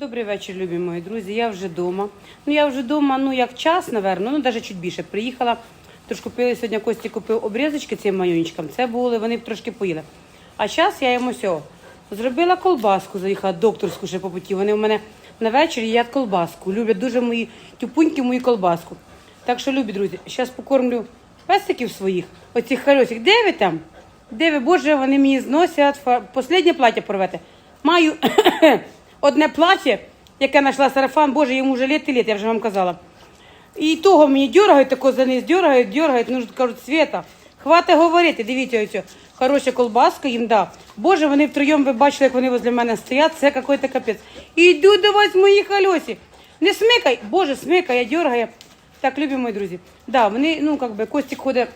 Добрий вечір, любі мої друзі. Я вже вдома. Ну я вже вдома, ну як час, напевно, ну навіть чуть більше. Приїхала, тож купили сьогодні Кості купив обрізочки цим майончикам. Це були, вони б трошки поїли. А зараз я йому все. Зробила колбаску, заїхала докторську ще по путі. Вони у мене на вечір їдять колбаску. Люблять дуже мої тюпуньки мою колбаску. Так що, любі друзі, зараз покормлю песиків своїх, оцих харьосик. Де ви там? Де ви, Боже, вони мені зносять. Последнє плаття порвете. Маю одне плаття, яке знайшла сарафан, Боже, йому вже літ і літ, я вже вам казала. І того мені дергають, тако за низ дергають, дергають, ну кажуть, Света, хватить говорити, дивіться оцю. Хороша колбаска їм да. Боже, вони втроєм, ви бачили, як вони возле мене стоять, це какой-то капець. Іду до вас, мої хальосі. Не смикай, Боже, смикай, дергає. Так, любі мої друзі. Да, вони, ну, как би, Костік ходить,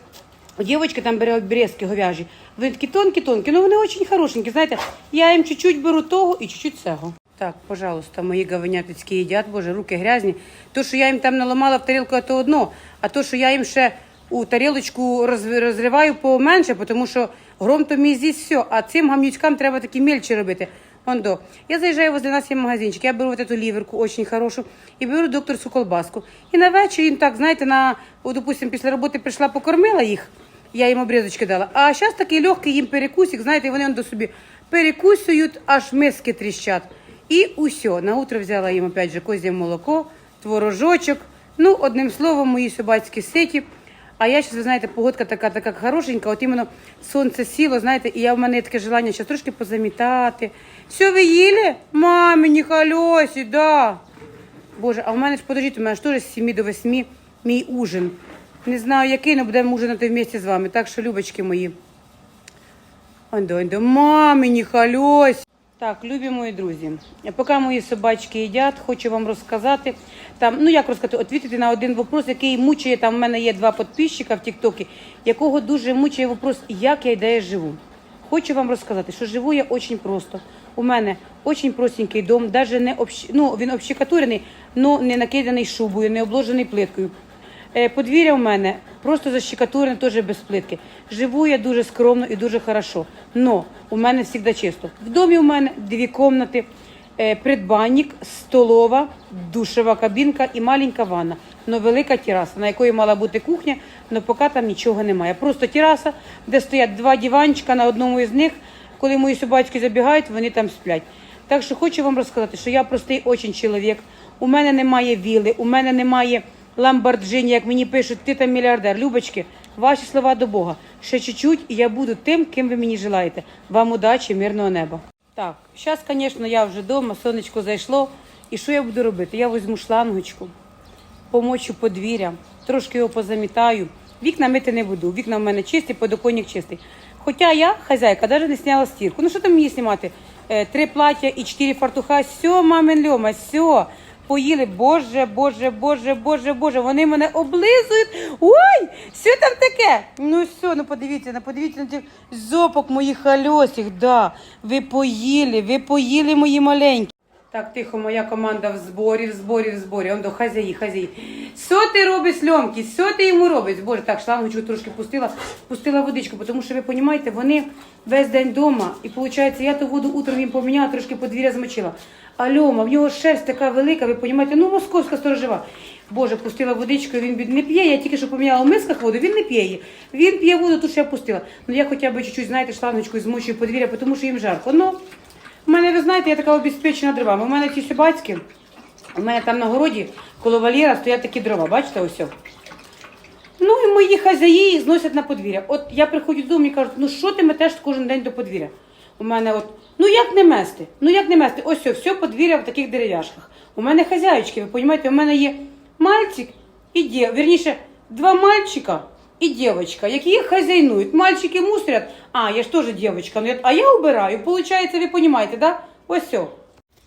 Дівчатка там бере обрізки говяжі. Вони такі тонкі-тонкі, ну вони дуже хорошенькі. Знаєте, я їм чуть-чуть беру того і чуть-чуть цього. Так, пожалуйста, мої говенятицькі їдять, боже, руки грязні. То, що я їм там наламала в тарілку, то одно. А то, що я їм ще у тарілочку роз- розриваю поменше, тому що гром то мій з'їсть все, а цим гамнючкам треба такі мельчі робити. Ондо. Я заїжджаю возле нас є магазинчик, я беру вот эту ліверку, очень хорошу, і беру докторську колбаску. І на вечір їм так, знаєте, на, допустим, після роботи прийшла, покормила їх, я їм обрізочки дала. А зараз такий легкий їм перекусик, знаєте, вони он до собі перекусують, аж миски тріщать. І усе. На утро взяла їм опять же козє молоко, творожочок. Ну, одним словом, мої собацькі ситі. А я зараз, ви знаєте, погодка така, така хорошенька, от іменно сонце сіло, знаєте, і я в мене є таке желання зараз трошки позамітати. Все, ви їли? Мамині хальосі, да. Боже, а в мене ж подождіть, у мене ж теж з 7 до 8 мій ужин. Не знаю, який, але будемо ужинати вместе з вами. Так що, любочки мої. Ондо, ондо, мамині хальось. Так, любі мої друзі, поки мої собачки їдять, хочу вам розказати. Там, ну як розказати, відповідати на один вопрос, який мучає. Там в мене є два підписчика в Тіктокі, якого дуже мучає вопрос, як я і де я живу. Хочу вам розказати, що живу я дуже просто. У мене дуже простенький дом, навіть не общ... ну, він общекатурений, але не накиданий шубою, не обложений плиткою. Е, Подвір'я у мене просто защекатурене, теж без плитки. Живу я дуже скромно і дуже хорошо. Но у мене завжди чисто. В домі у мене дві кімнати, е, придбанник, столова, душова кабінка і маленька ванна. Но велика тераса, на якої мала бути кухня, але поки там нічого немає. Просто тераса, де стоять два диванчика на одному із них. Коли мої собачки забігають, вони там сплять. Так що хочу вам розказати, що я простий очень чоловік. У мене немає віли, у мене немає ламборджині, як мені пишуть, ти там мільярдер. Любочки, ваші слова до Бога. Ще чуть-чуть, і я буду тим, ким ви мені желаєте. Вам удачі, мирного неба. Так, зараз, звісно, я вже вдома, сонечко зайшло. І що я буду робити? Я візьму шлангочку, помочу подвір'я, трошки його позамітаю. Вікна мити не буду. Вікна в мене чисті, подоконник чистий. Хоча я, хазяйка, навіть не сняла стірку. Ну що там мені знімати? Е, Три плаття і чотири фартуха. Все, мамин льома, все. Поїли, боже, боже, боже, боже, боже, вони мене облизують. Ой, що там таке? Ну все, ну подивіться, ну подивіться на цих зопок моїх хальосіх, да. Ви поїли, ви поїли мої маленькі. Так, тихо, моя команда в зборі, в зборі, в зборі. Он до хазяї, хазяї. Що ти робиш, Льомки? Що ти йому робиш? Боже, так, шлангочку трошки пустила, пустила водичку, тому що ви розумієте, вони весь день вдома. І виходить, я ту воду утром їм поміняла, трошки подвір'я змочила. А Льома, в нього шерсть така велика, ви розумієте, ну московська сторожева. Боже, пустила водичку, він бід- не п'є. Я тільки що поміняла в мисках воду, він не п'є її. Він п'є воду, ту що я пустила. Ну я хоча б чуть-чуть, знаєте, шлангочкою змочую подвір'я, тому що їм жарко. Ну, у мене, ви знаєте, я така обезпечена дровами. У мене ці собацькі, у мене там на городі коло вольєра стоять такі дрова, бачите, ось. Ну і мої хазяї зносять на подвір'я. От я приходжу додому і кажуть, ну що ти метеш кожен день до подвір'я? У мене от, ну як не мести? Ну як не мести? Ось все, подвір'я в таких дерев'яшках. У мене хазяючки, ви розумієте, у мене є мальчик і дів, вірніше, два мальчика і девочка, які їх хазяйнують. Мальчики мусорят, а я ж теж девочка, ну, а я убираю. Получається, ви понимаете, да? Ось все.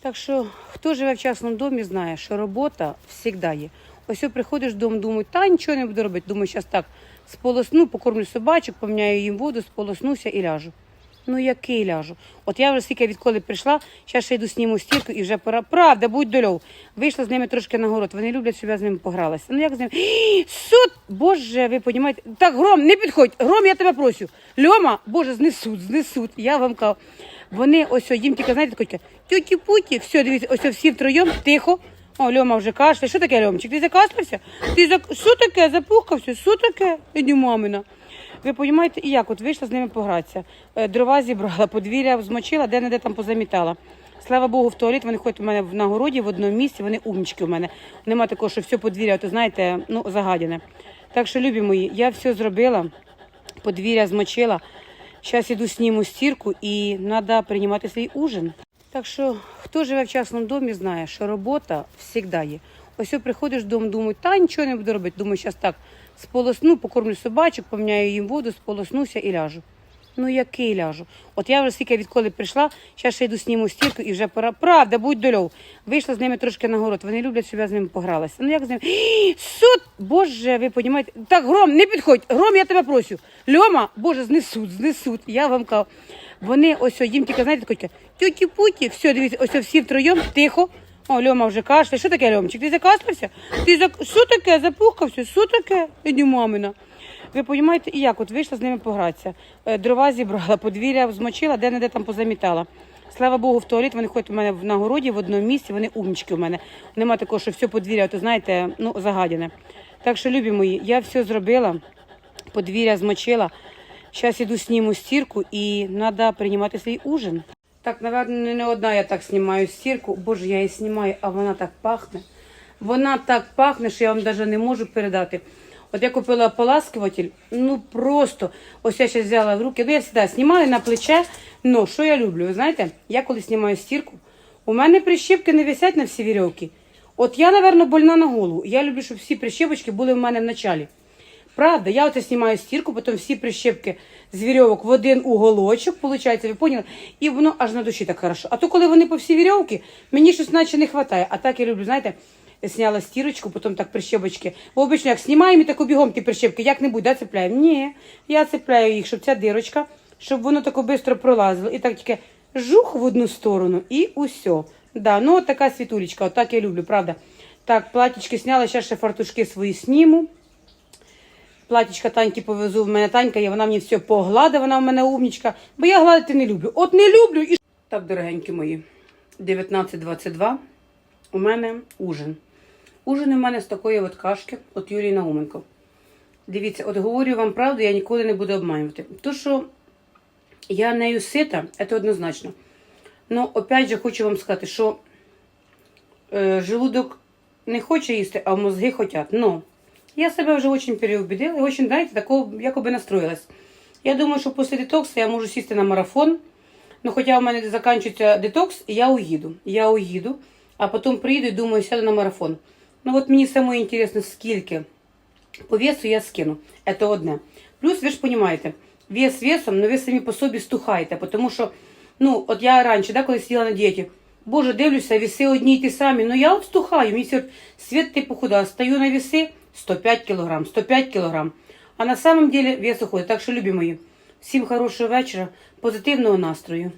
Так що, хто живе в частному домі, знає, що робота завжди є. Ось о, приходиш додому, думаю, та нічого не буду робити. Думаю, зараз так сполосну, покормлю собачок, поміняю їм воду, сполоснуся і ляжу. Ну який ляжу? От я вже скільки відколи прийшла, зараз ще йду сніму стірку і вже пора. Правда, будь дольов. Вийшла з ними трошки на город. Вони люблять, щоб я з ними погралася. Ну як з ними? Суд! Боже, ви розумієте? Так, гром, не підходь, гром, я тебе прошу. Льома, Боже, знесуть, знесуть. Я вам кажу. Вони ось їм тільки, знаєте, таке, тюті путі все, дивіться, ось всі втроєм, тихо. О, Льома вже кашляє. Що таке, Льомчик? Ти закашлявся? Ти зак... Що таке? Запухався? Що таке? Іди, мамина. Ви розумієте, і як? От вийшла з ними погратися. Е, Дрова зібрала, подвір'я змочила, де-не-де там позамітала. Слава Богу, в туалет вони ходять у мене в нагороді в одному місці, вони умнічки у мене. Нема такого, що все подвір'я, то знаєте, ну, загадяне. Так що, любі мої, я все зробила, подвір'я змочила. Зараз іду сніму стірку і треба приймати свій ужин. Так що, хто живе в частному домі, знає, що робота завжди є. Ось приходиш додому, думаю, та нічого не буду робити. Думаю, зараз так сполосну, покормлю собачок, поміняю їм воду, сполоснуся і ляжу. Ну який ляжу? От я вже скільки відколи прийшла, зараз ще йду сніму стірку і вже пора. Правда, будь дольов. Вийшла з ними трошки на город. Вони люблять, щоб я з ними погралася. Ну як з ними? Суд! Боже, ви розумієте? Так, гром, не підходь. Гром, я тебе прошу. Льома, Боже, знесуть, знесуть. Я вам кажу. Вони ось їм тільки, знаєте, таке, тюті путі все, дивіться, ось всі втроєм, тихо. О, Льома вже кашляє. Що таке, Льомчик? Ти закашлявся? Ти зак... Що таке? Запухався? Що таке? Іди, мамина. Ви розумієте, і як? От вийшла з ними погратися. Е, Дрова зібрала, подвір'я змочила, де-не-де там позамітала. Слава Богу, в туалет вони ходять у мене в нагороді в одному місці, вони умнічки у мене. Нема такого, що все подвір'я, то знаєте, ну, загадяне. Так що, любі мої, я все зробила, подвір'я змочила. Зараз іду сніму стірку і треба приймати свій ужин. Так, напевно, не одна я так знімаю стірку. Боже, я її знімаю, а вона так пахне. Вона так пахне, що я вам навіть не можу передати. От я купила ополаскуватель, ну просто, ось я зараз взяла в руки. Ну, я завжди знімаю на плече. Ну, що я люблю? Ви знаєте, я коли знімаю стірку, у мене прищепки не висять на всі вірьовки. От я, напевно, больна на голову. Я люблю, щоб всі прищепочки були в мене в началі. Правда, я оце знімаю стірку, потім всі прищепки з вірьовок в один уголочок, виходить, ви поняли? І воно аж на душі так хорошо. А то, коли вони по всі вірьовки, мені щось наче не вистачає. А так я люблю, знаєте, зняла стірочку, потім так прищепочки. Бо обично як знімаємо і тако бігом ті прищепки, як-небудь, да, цепляємо? Ні, я цепляю їх, щоб ця дирочка, щоб воно тако швидко пролазило. І так тільки жух в одну сторону і усе. Да, ну от така світулечка, отак я люблю, правда. Так, платічки сняла, зараз ще фартушки свої сніму. Платічка Таньки повезу. В мене Танька є, вона мені все погладить, вона в мене умнічка. Бо я гладити не люблю. От не люблю і. Так, дорогенькі мої. 19.22. У мене ужин. Ужин у мене з такої от кашки, от Юлії Науменко. Дивіться, от говорю вам правду, я ніколи не буду обманювати. То, що я нею сита, це однозначно. Ну, опять же, хочу вам сказати, що е, желудок не хоче їсти, а мозги хочуть. Ну, я себе вже дуже переубедила і дуже, знаєте, такого якоби настроїлась. Я думаю, що після детоксу я можу сісти на марафон. Ну, хоча у мене закінчується детокс, я уїду. Я уїду, а потім приїду і думаю, сяду на марафон. Ну, от мені саме інтересно, скільки по весу я скину. Це одне. Плюс, ви ж розумієте, вес весом, але ви самі по собі стухаєте, тому що, ну, от я раніше, да, коли сиділа на дієті, Боже, дивлюся, віси одні й ті самі. Ну я от стухаю. Мені все, світ ти похудала. Стою на віси 105 кілограм, 105 кілограм. А на самом деле вес уходит. Так що, любі мої, всім хорошого вечора, позитивного настрою.